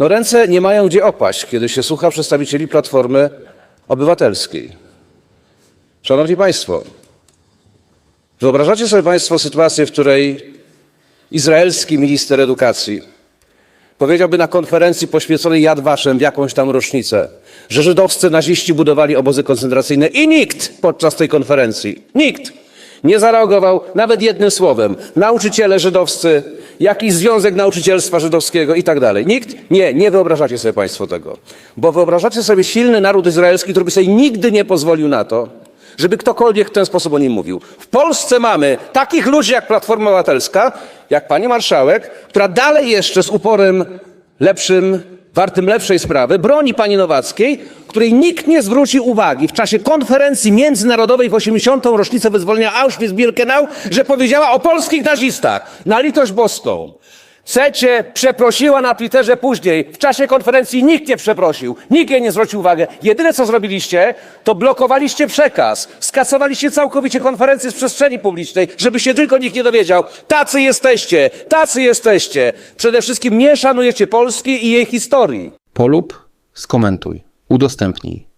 No ręce nie mają gdzie opaść, kiedy się słucha przedstawicieli Platformy Obywatelskiej. Szanowni Państwo, wyobrażacie sobie Państwo sytuację, w której izraelski minister edukacji powiedziałby na konferencji poświęconej Yad Vashem w jakąś tam rocznicę, że żydowscy naziści budowali obozy koncentracyjne i nikt podczas tej konferencji, nikt nie zareagował nawet jednym słowem. Nauczyciele żydowscy, jakiś związek nauczycielstwa żydowskiego i tak dalej. Nikt? Nie, nie wyobrażacie sobie Państwo tego. Bo wyobrażacie sobie silny naród izraelski, który by sobie nigdy nie pozwolił na to, żeby ktokolwiek w ten sposób o nim mówił. W Polsce mamy takich ludzi jak Platforma Obywatelska, jak pani marszałek, która dalej jeszcze z uporem lepszym, wartym lepszej sprawy, broni pani Nowackiej, której nikt nie zwrócił uwagi w czasie konferencji międzynarodowej w 80. rocznicę wyzwolenia Auschwitz-Birkenau, że powiedziała o polskich nazistach. Na litość boską. Secie przeprosiła na Twitterze później. W czasie konferencji nikt nie przeprosił. Nikt jej nie zwrócił uwagi. Jedyne co zrobiliście, to blokowaliście przekaz. Skasowaliście całkowicie konferencję z przestrzeni publicznej, żeby się tylko nikt nie dowiedział. Tacy jesteście, tacy jesteście. Przede wszystkim nie szanujecie Polski i jej historii. Polub, skomentuj, udostępnij.